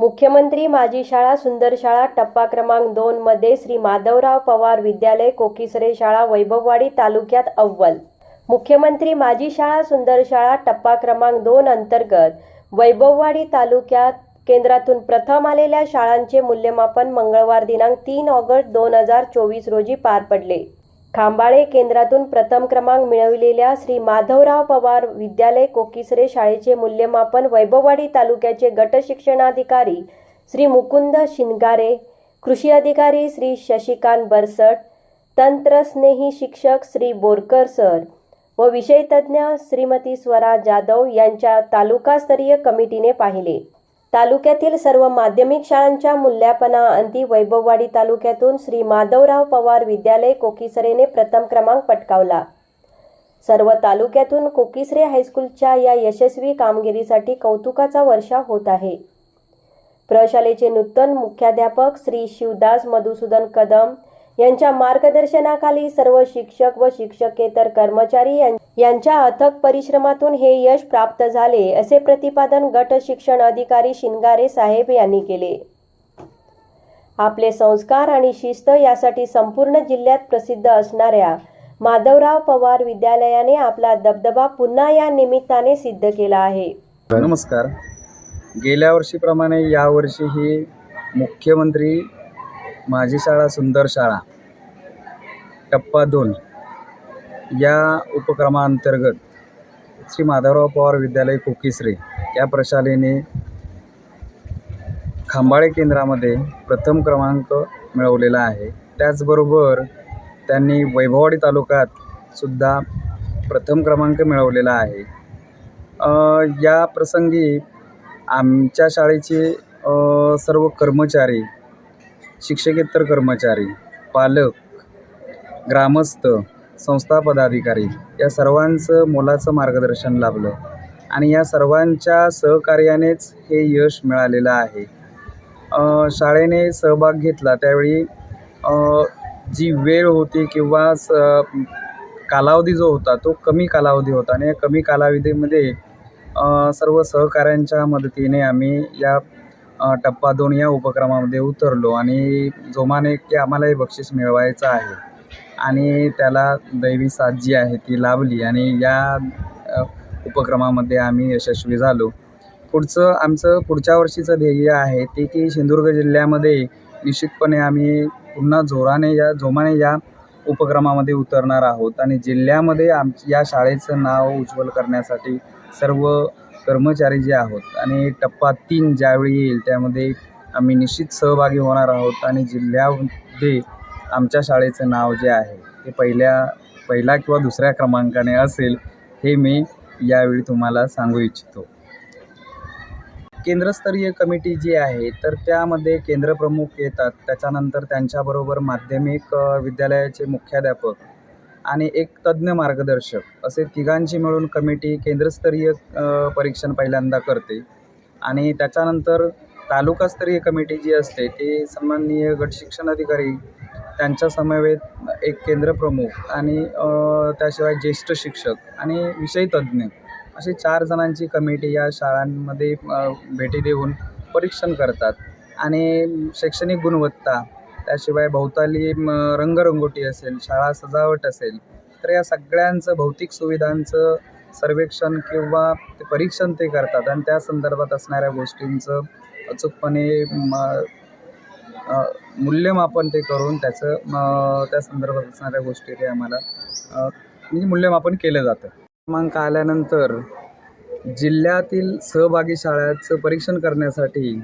मुख्यमंत्री माझी शाळा सुंदर शाळा टप्पा क्रमांक दोन मध्ये श्री माधवराव पवार विद्यालय कोकिसरे शाळा वैभववाडी तालुक्यात अव्वल. मुख्यमंत्री माझी शाळा सुंदर शाळा टप्पा क्रमांक दोन अंतर्गत वैभववाडी तालुक्यात केंद्रातून प्रथम आलेल्या शाळांचे मूल्यमापन मंगळवार दिनांक तीन ऑगस्ट दोन हजार चोवीस रोजी पार पडले. खांबाळे केंद्रातून प्रथम क्रमांक मिळविलेल्या श्री माधवराव पवार विद्यालय कोकिसरे शाळेचे मूल्यमापन वैभववाडी तालुक्याचे गट शिक्षणाधिकारी श्री मुकुंद शिनगारे कृषी अधिकारी श्री शशिकांत बरसट तंत्रस्नेही शिक्षक श्री बोरकर सर व विषयतज्ञ श्रीमती स्वरा जाधव यांच्या तालुकास्तरीय कमिटीने पाहिले. तालुक्यातील सर्व माध्यमिक शाळांच्या मूल्यांकनाअंती वैभववाडी तालुक्यातून श्री माधवराव पवार विद्यालय कोकिसरेने प्रथम क्रमांक पटकावला. सर्व तालुक्यातून कोकिसरे हायस्कूलच्या या यशस्वी कामगिरीसाठी कौतुकाचा वर्षाव होत आहे. प्रशालेचे नूतन मुख्याध्यापक श्री शिवदास मधुसूदन कदम यांच्या मार्गदर्शनाखाली सर्व शिक्षक व शिक्षकेतर कर्मचारी यां- यांच्या अथक परिश्रमातून हे यश प्राप्त झाले असे प्रतिपादन गट शिक्षण अधिकारी शिनगारे साहेब यांनी केले. आपले संस्कार आणि शिस्त यासाठी संपूर्ण जिल्ह्यात प्रसिद्ध असणाऱ्या माधवराव पवार विद्यालयाने आपला दबदबा पुन्हा या निमित्ताने सिद्ध केला आहे. नमस्कार. गेल्या वर्षीप्रमाणे यावर्षीही मुख्यमंत्री माझी शाळा सुंदर शाळा टप्पा दोन. या उपक्रमांतर्गत श्री माधवराव पवार विद्यालय कोकिसरे या प्रशालेने खांबाळे केंद्रामध्ये प्रथम क्रमांक मिळवलेला आहे. त्याचबरोबर त्यांनी वैभववाडी तालुक्यात सुद्धा प्रथम क्रमांक मिळवलेला आहे. या प्रसंगी आमच्या शाळेचे सर्व कर्मचारी शिक्षकेतर कर्मचारी पालक ग्रामस्थ संस्था पदाधिकारी या सर्वांचं मोलाचं मार्गदर्शन लाभलं. आणि या सर्वांच्या सहकार्यानेच हे यश मिळालेलं आहे. शाळेने सहभाग घेतला. त्यावेळी जी वेळ होती किंवा स कालावधी जो होता तो कमी कालावधी होता. आणि या कमी कालावधीमध्ये सर्व सहकाऱ्यांच्या मदतीने आम्ही या टप्पा दोन या उपक्रमामध्ये उतरलो. आणि जोमाने की आम्हाला हे बक्षीस मिळवायचं आहे. आणि त्याला दैवी साथ जी आहे ती लाभली आणि या उपक्रमामध्ये आम्ही यशस्वी झालो. पुढचं आमचं पुढच्या वर्षीचं ध्येय आहे ते की सिंधुदुर्ग जिल्ह्यामध्ये निश्चितपणे आम्ही पुन्हा जोराने या जोमाने या उपक्रमामध्ये उतरणार आहोत आणि जिल्ह्यामध्ये आम या शाळेचं नाव उज्ज्वल करण्यासाठी सर्व कर्मचारी जे आहोत आणि टप्पा तीन ज्यावेळी येईल त्यामध्ये आम्ही निश्चित सहभागी होणार आहोत आणि जिल्ह्यामध्ये आमच्या शाळेचं नाव जे आहे ते पहिल्या पहिला किंवा दुसऱ्या क्रमांकाने असेल हे मी यावेळी तुम्हाला सांगू इच्छितो. केंद्रस्तरीय कमिटी जी आहे तर त्यामध्ये केंद्रप्रमुख येतात. त्याच्यानंतर त्यांच्याबरोबर माध्यमिक विद्यालयाचे मुख्याध्यापक आणि एक तज्ज्ञ मार्गदर्शक असे तिघांची मिळून कमिटी केंद्रस्तरीय परीक्षण पहिल्यांदा करते. आणि त्याच्यानंतर तालुकास्तरीय कमिटी जी असते ते सन्माननीय गट शिक्षण अधिकारी त्यांच्या समवेत एक केंद्रप्रमुख आणि त्याशिवाय ज्येष्ठ शिक्षक आणि विषयतज्ज्ञ असे चार जणांची कमिटी या शाळांमध्ये भेटी देऊन परीक्षण करतात. आणि शैक्षणिक गुणवत्ता त्याशिवाय भोवताली रंगरंगोटी असेल शाळा सजावट असेल तर या सगळ्यांचं भौतिक सुविधांचं सर्वेक्षण किंवा ते परीक्षण ते करतात. आणि त्या संदर्भात असणाऱ्या गोष्टींचं अचूकपणे मूल्यमापन ते करून त्याचं म, त्या संदर्भात असणाऱ्या गोष्टी ते आम्हाला म्हणजे मूल्यमापन केलं जातं. क्रमांक आल्यानंतर जिल्ह्यातील सहभागी शाळांचं परीक्षण करण्यासाठी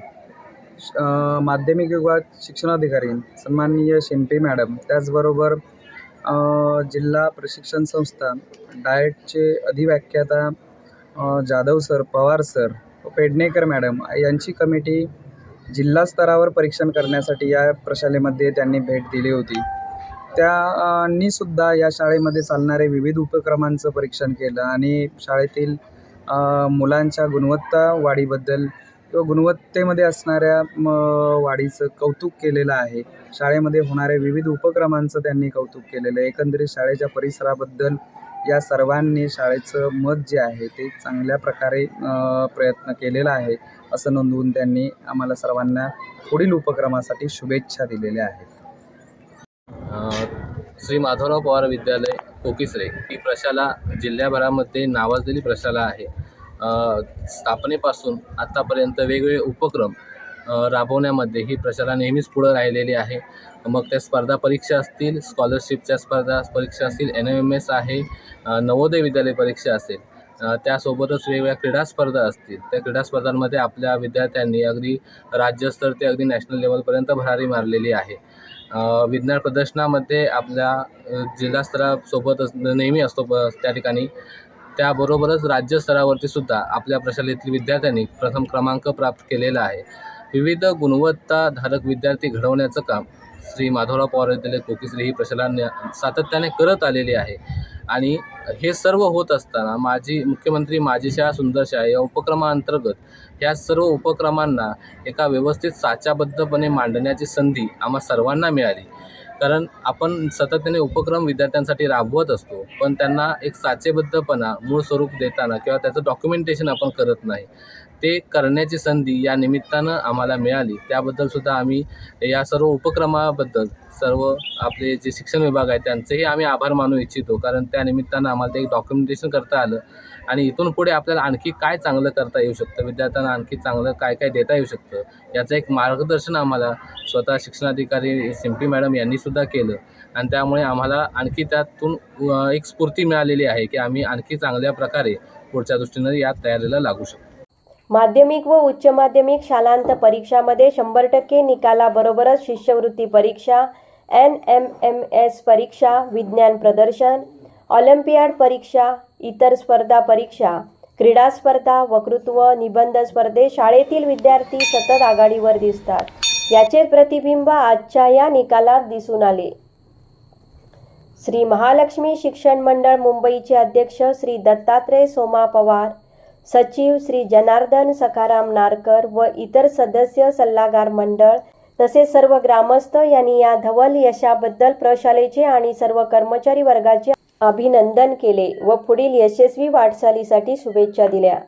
श- माध्यमिक विभाग शिक्षणाधिकारी सन्माननीय शिंपे मॅडम त्याचबरोबर जिल्हा प्रशिक्षण संस्था डाएटचे अधिव्याख्याता Jadhav sir Pawar sir Pednekar madam यांची कमिटी जिल्हा स्तरावर परीक्षण करण्यासाठी या प्रशालेमध्ये त्यांनी भेट दिली होती. त्यांनी सुद्धा या शाळेमध्ये चालणारे विविध उपक्रमांचं परीक्षण केलं आणि शाळेतील मुलांच्या गुणवत्ता वाढीबद्दल किंवा गुणवत्तेमध्ये असणाऱ्या म, वाढीचं कौतुक केलेलं आहे. शाळेमध्ये होणाऱ्या विविध उपक्रमांचं त्यांनी कौतुक केलेलं आहे. एकंदरीत शाळेच्या परिसराबद्दल या सर्वांनी शाळेचं मत जे आहे ते चांगल्या प्रकारे प्रयत्न केलेला आहे असं नोंदवून त्यांनी आम्हाला सर्वांना पुढील उपक्रमासाठी शुभेच्छा दिलेल्या आहेत. श्री माधवराव पवार विद्यालय कोकिसरे ही प्रशाला जिल्ह्याभरामध्ये नावाजलेली प्रशाला आहे. स्थापनेपासून आत्तापर्यंत वेगवेगळे उपक्रम राबवण्यामध्ये ही प्रशाला नेहमीच पुढं राहिलेली आहे. मग त्या स्पर्धा परीक्षा असतील स्कॉलरशिपच्या स्पर्धा परीक्षा असतील एन एम एम एस आहे नवोदय विद्यालय परीक्षा असेल त्यासोबतच वेगवेगळ्या क्रीडा स्पर्धा असतील. त्या क्रीडा स्पर्धांमध्ये आपल्या विद्यार्थ्यांनी अगदी राज्यस्तर ते अगदी नॅशनल लेवलपर्यंत भरारी मारलेली आहे. विज्ञान प्रदर्शनामध्ये आपल्या जिल्हास्तरासोबतच नेहमी असतो प त्या ठिकाणी. त्याबरोबरच राज्यस्तरावरती सुद्धा आपल्या प्रशालेतील विद्यार्थ्यांनी प्रथम क्रमांक प्राप्त केलेला आहे. विविध गुणवत्ताधारक विद्यार्थी घडवण्याचं काम श्री माधवराव पवार विद्यालय कोकिसरे ही प्रशाला सातत्याने करत आलेली आहे. आणि हे सर्व होत असताना माझी मुख्यमंत्री माझी शाळा सुंदर शाळा या उपक्रमाअंतर्गत या सर्व उपक्रमांना एका व्यवस्थित साच्याबद्धपणे मांडण्याची संधी आम्हा सर्वांना मिळाली. कारण आपण सातत्याने उपक्रम विद्यार्थ्यांसाठी राबवत असतो पण त्यांना एक साचेबद्धपणा मूळ स्वरूप देताना किंवा त्याचं डॉक्युमेंटेशन आपण करत नाही. ते करण्याची संधी या निमित्तानं आम्हाला मिळाली. त्याबद्दल सुद्धा आम्ही या सर्व उपक्रमाबद्दल सर्व आपले जे शिक्षण विभाग आहे त्यांचेही आम्ही आभार मानू इच्छितो. कारण त्या निमित्तानं आम्हाला ते एक डॉक्युमेंटेशन करता आलं आणि इथून पुढे आपल्याला आणखी काय चांगलं करता येऊ शकतं? विद्यार्थ्यांना आणखी चांगलं काय काय देता येऊ शकतं? याचं एक मार्गदर्शन आम्हाला स्वतः शिक्षणाधिकारी सिम्पी मॅडम यांनीसुद्धा केलं. आणि त्यामुळे आम्हाला आणखी त्यातून एक स्फूर्ती मिळालेली आहे की आम्ही आणखी चांगल्या प्रकारे पुढच्या दृष्टीनं या तयारीला लागू शकतो. माध्यमिक व उच्च माध्यमिक शालांत परीक्षामध्ये शंभर टक्के निकालाबरोबरच शिष्यवृत्ती परीक्षा एन एम एम एस परीक्षा विज्ञान प्रदर्शन ऑलिम्पियाड परीक्षा इतर स्पर्धा परीक्षा क्रीडा स्पर्धा वक्तृत्व निबंध स्पर्धे शाळेतील विद्यार्थी सतत आघाडीवर दिसतात. याचे प्रतिबिंब आजच्या या निकालात दिसून आले. श्री महालक्ष्मी शिक्षण मंडळ मुंबईचे अध्यक्ष श्री दत्तात्रय सोमा पवार सचिव श्री जनार्दन सखाराम नारकर व इतर सदस्य सल्लागार मंडळ तसेच सर्व ग्रामस्थ यांनी या धवल यशाबद्दल प्रशालेचे आणि सर्व कर्मचारी वर्गाचे अभिनंदन केले व पुढील यशस्वी वाटचालीसाठी शुभेच्छा दिल्या.